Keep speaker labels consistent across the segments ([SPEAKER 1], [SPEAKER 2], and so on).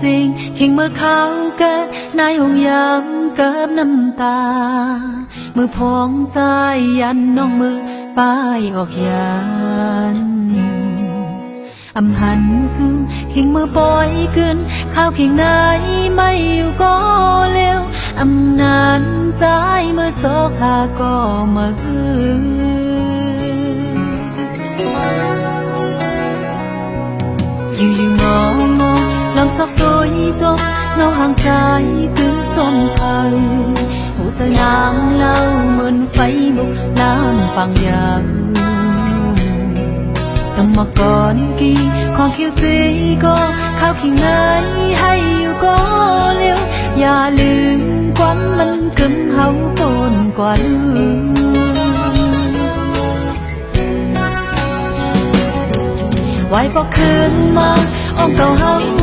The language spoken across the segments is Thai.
[SPEAKER 1] เข่งเมื่อเขาเกิดนายหงยามเกิบน้ำตา มือพองใจยันน้องมือป้ายออกยันอำหันสู้เข่งมือปล่อยเกินข้าวเข่งไหนไม่อยู่ก็เร็วอำนานใจเมื่อโซคาก็มาฮืออยู่ ห่างใจ cứ จมเธอหัวใจนางเล่าเหมือนไฟบุกน้ำปังยาวต้องมาก่อนกี่ของคิวจีก็ข้าวขิงไหนให้อยู่ก็เร็วอย่าลืมควันมันกึมเฮาปนกว่าลืมไว้บอกคืนมาอ้อมเก่าเฮา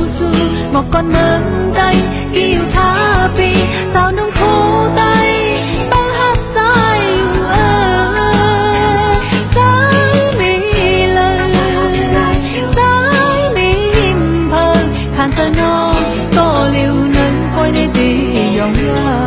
[SPEAKER 1] งขานเจอน้อง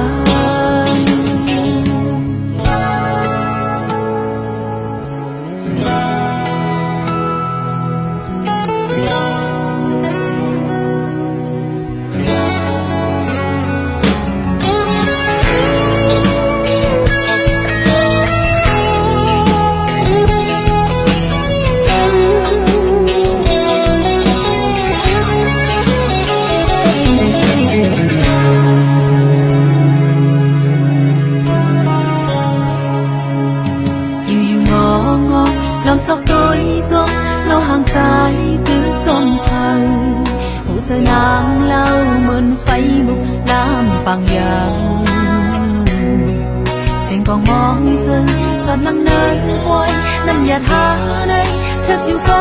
[SPEAKER 1] ำเนยปอยน้ำยาทาในเธออยู่ก็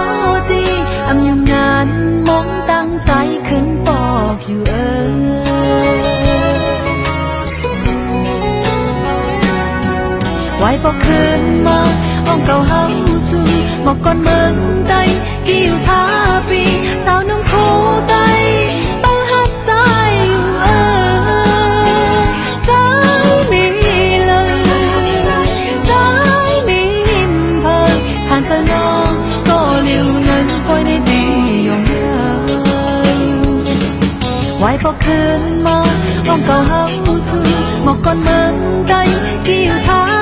[SPEAKER 1] ดีอำยุงงานมองตั้งใจขึ้นปอกอยู่เออไว้บอกคืนมาอ้อมเก่าเฮา หมอกก่อนเมืองใดกี่อยู่ท่าปีสาวน้องผู้ใดบังหักใจอยู่เออใจมีเลยใจมีหิมเพิงผ่านเจอน้องก็เลี้ยวนั้นปล่อยในดียองาไว้บอกคืนมาอ้อมเก่าเฮาสู่หมอกก่อนเมืองใดกี่อยู่ท่า